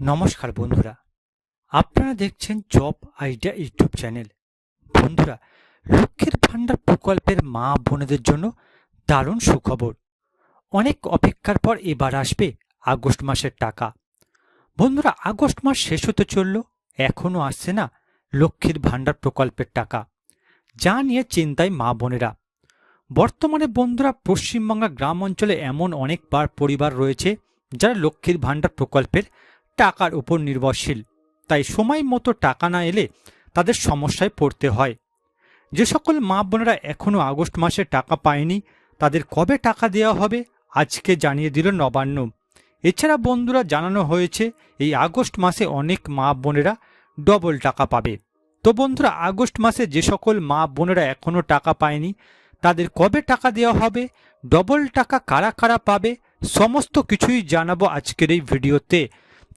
নমস্কার বন্ধুরা, আপনারা দেখছেন জব আইডিয়া ইউটিউব চ্যানেল। বন্ধুরা, লক্ষ্মীর ভাণ্ডার প্রকল্পের মা বোনেদের জন্য দারুণ সুখবর। অনেক অপেক্ষার পর এবার আসবে আগস্ট মাসের টাকা। বন্ধুরা, আগস্ট মাস শেষ হতে চলল, এখনও আসছে না লক্ষ্মীর ভাণ্ডার প্রকল্পের টাকা। যা নিয়ে চিন্তায় মা বোনেরা। বর্তমানে বন্ধুরা পশ্চিমবাংলা গ্রাম অঞ্চলে এমন অনেক বার পরিবার রয়েছে যারা লক্ষ্মীর ভাণ্ডার প্রকল্পের টাকার উপর নির্ভরশীল, তাই সময় মতো টাকা না এলে তাদের সমস্যায় পড়তে হয়। যে সকল মা বোনেরা এখনও আগস্ট মাসে টাকা পায়নি, তাদের কবে টাকা দেওয়া হবে, আজকে জানিয়ে দিল নবান্ন। এছাড়া বন্ধুরা জানানো হয়েছে, এই আগস্ট মাসে অনেক মা বোনেরা ডবল টাকা পাবে। তো বন্ধুরা, আগস্ট মাসে যে সকল মা বোনেরা এখনও টাকা পায়নি, তাদের কবে টাকা দেওয়া হবে, ডবল টাকা কারা কারা পাবে, সমস্ত কিছুই জানাব আজকের এই ভিডিওতে।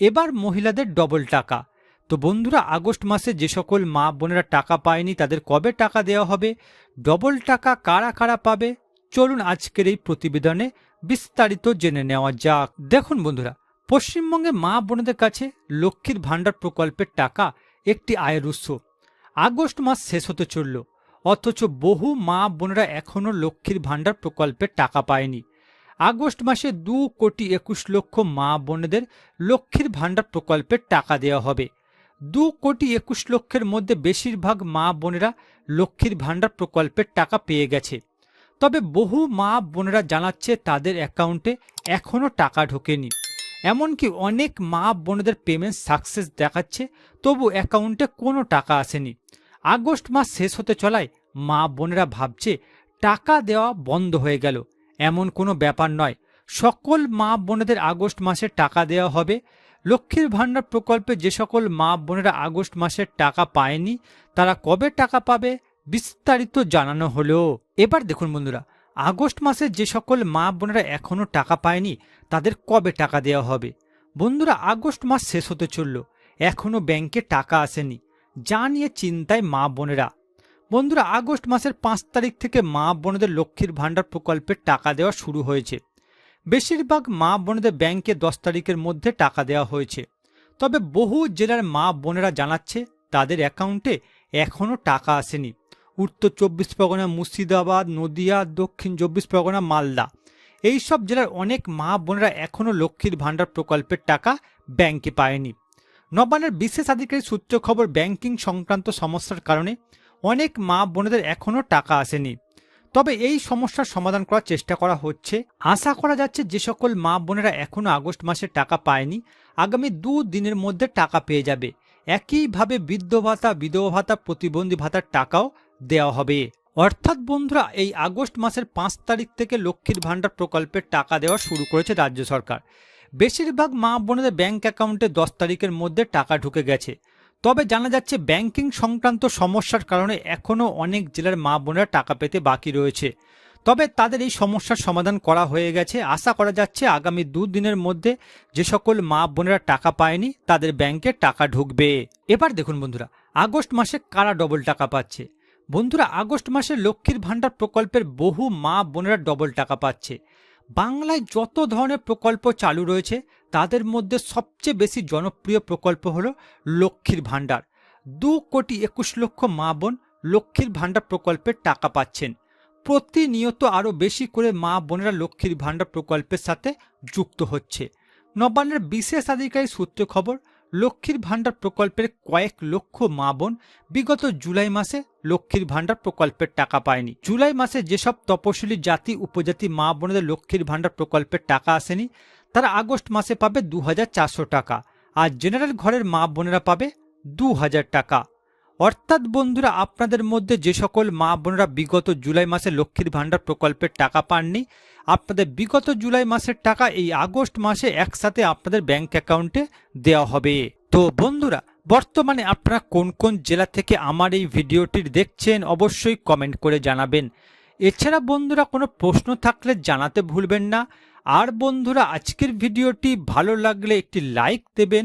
এবার মহিলাদের ডবল টাকা। তো বন্ধুরা, আগস্ট মাসে যে সকল মা বোনেরা টাকা পায়নি, তাদের কবে টাকা দেওয়া হবে? ডবল টাকা কারা কারা পাবে? চলুন আজকের এই প্রতিবেদনে বিস্তারিত জেনে নেওয়া যাক। দেখুন বন্ধুরা, পশ্চিমবঙ্গে মা বোনদের কাছে লক্ষ্মীর ভাণ্ডার প্রকল্পের টাকা একটি আয়ের উৎস। আগস্ট মাস শেষ হতে চলল, অথচ বহু মা বোনেরা এখনও লক্ষ্মীর ভাণ্ডার প্রকল্পের টাকা পায়নি। আগস্ট মাসে দু কোটি একুশ লক্ষ মা বোনেদের লক্ষ্মীর ভাণ্ডার প্রকল্পের টাকা দেওয়া হবে। দু কোটি একুশ লক্ষের মধ্যে বেশিরভাগ মা বোনেরা লক্ষ্মীর ভাণ্ডার প্রকল্পের টাকা পেয়ে গেছে। তবে বহু মা বোনেরা জানাচ্ছে তাদের অ্যাকাউন্টে এখনও টাকা ঢোকেনি। এমনকি অনেক মা বোনেদের পেমেন্ট সাকসেস দেখাচ্ছে, তবু অ্যাকাউন্টে কোনো টাকা আসেনি। আগস্ট মাস শেষ হতে চলায় মা বোনেরা ভাবছে, টাকা দেওয়া বন্ধ হয়ে গেল। এমন কোনো ব্যাপার নয়। সকল মা বোনেদের আগস্ট মাসে টাকা দেওয়া হবে। লক্ষ্মীর ভাণ্ডার প্রকল্পে যে সকল মা বোনেরা আগস্ট মাসের টাকা পায়নি, তারা কবে টাকা পাবে বিস্তারিত জানানো হলো। এবার দেখুন বন্ধুরা, আগস্ট মাসে যে সকল মা বোনেরা এখনও টাকা পায়নি, তাদের কবে টাকা দেওয়া হবে? বন্ধুরা, আগস্ট মাস শেষ হতে চলল এখনও ব্যাংকে টাকা আসেনি। যা নিয়ে চিন্তায় মা বোনেরা। বন্ধুরা, আগস্ট মাসের পাঁচ তারিখ থেকে মা বোনদের লক্ষ্মীর ভাণ্ডার প্রকল্পের টাকা দেওয়া শুরু হয়েছে। বেশিরভাগ মা বোনেদের ব্যাংকে দশ তারিখের মধ্যে টাকা দেওয়া হয়েছে। তবে বহু জেলার মা বোনেরা জানাচ্ছে, তাদের অ্যাকাউন্টে এখনও টাকা আসেনি। উত্তর চব্বিশ পরগনা, মুর্শিদাবাদ, নদিয়া, দক্ষিণ চব্বিশ পরগনা, মালদা। এই সব জেলার অনেক মা বোনেরা এখনও লক্ষ্মীর ভাণ্ডার প্রকল্পের টাকা ব্যাংকে পায়নি। নবান্নের বিশেষ আধিকারিক সূত্র খবর ব্যাংকিং সংক্রান্ত সমস্যার কারণে অনেক মা বোনেদের এখনও টাকা আসেনি। তবে এই সমস্যার সমাধান করার চেষ্টা করা হচ্ছে। আশা করা যাচ্ছে যে সকল মা বোনেরা এখনও আগস্ট মাসে টাকা পায়নি। আগামী দু দিনের মধ্যে টাকা পেয়ে যাবে। একইভাবে বৃদ্ধ ভাতা, বিধবা ভাতা, প্রতিবন্ধী ভাতার টাকাও দেওয়া হবে। অর্থাৎ বন্ধুরা, এই আগস্ট মাসের পাঁচ তারিখ থেকে লক্ষ্মীর ভাণ্ডার প্রকল্পের টাকা দেওয়া শুরু করেছে রাজ্য সরকার। বেশিরভাগ মা বোনেদের ব্যাংক অ্যাকাউন্টে দশ তারিখের মধ্যে টাকা ঢুকে গেছে। তবে জানা যাচ্ছে ব্যাংকিং সংক্রান্ত সমস্যার কারণে এখনও অনেক জেলার মা বোনেরা টাকা পেতে বাকি রয়েছে। তবে তাদের এই সমস্যার সমাধান করা হয়ে গেছে। আশা করা যাচ্ছে আগামী দুদিনের মধ্যে যে সকল মা বোনেরা টাকা পায়নি, তাদের ব্যাংকে টাকা ঢুকবে। এবার দেখুন বন্ধুরা, আগস্ট মাসে কারা ডবল টাকা পাচ্ছে? বন্ধুরা, আগস্ট মাসে লক্ষ্মীর ভাণ্ডার প্রকল্পের বহু মা বোনেরা ডবল টাকা পাচ্ছে। বাংলায় যত ধরনের প্রকল্প চালু রয়েছে, তাদের মধ্যে সবচেয়ে বেশি জনপ্রিয় প্রকল্প হল লক্ষ্মীর ভাণ্ডার। দু কোটি একুশ লক্ষ মা বোন লক্ষ্মীর ভাণ্ডার প্রকল্পের টাকা পাচ্ছেন। প্রতিনিয়ত আরও বেশি করে মা বোনেরা লক্ষ্মীর ভাণ্ডার প্রকল্পের সাথে যুক্ত হচ্ছে। নবান্নের বিশেষ আধিকারিক সূত্রে খবর লক্ষ্মীর ভাণ্ডার প্রকল্পের কয়েক লক্ষ মা বোন বিগত জুলাই মাসে লক্ষ্মীর ভাণ্ডার প্রকল্পের টাকা পায়নি। জুলাই মাসে যেসব তপশিলি জাতি, উপজাতি মা বোনদের লক্ষ্মীর ভাণ্ডার প্রকল্পের টাকা আসেনি, তারা আগস্ট মাসে পাবে দু হাজার চারশো টাকা। আর জেনারেল ঘরের মা বোনেরা পাবে দু হাজার টাকা। অর্থাৎ বন্ধুরা, আপনাদের মধ্যে যে সকল মা বোনরা বিগত জুলাই মাসে লক্ষ্মীর ভাণ্ডার প্রকল্পের টাকা পাননি, আপনাদের বিগত জুলাই মাসের টাকা এই আগস্ট মাসে একসাথে আপনাদের ব্যাংক অ্যাকাউন্টে দেওয়া হবে। তো বন্ধুরা, বর্তমানে আপনারা কোন কোন জেলা থেকে আমার এই ভিডিওটি দেখছেন অবশ্যই কমেন্ট করে জানাবেন। এছাড়া বন্ধুরা, কোনো প্রশ্ন থাকলে জানাতে ভুলবেন না। আর বন্ধুরা, আজকের ভিডিওটি ভালো লাগলে একটি লাইক দেবেন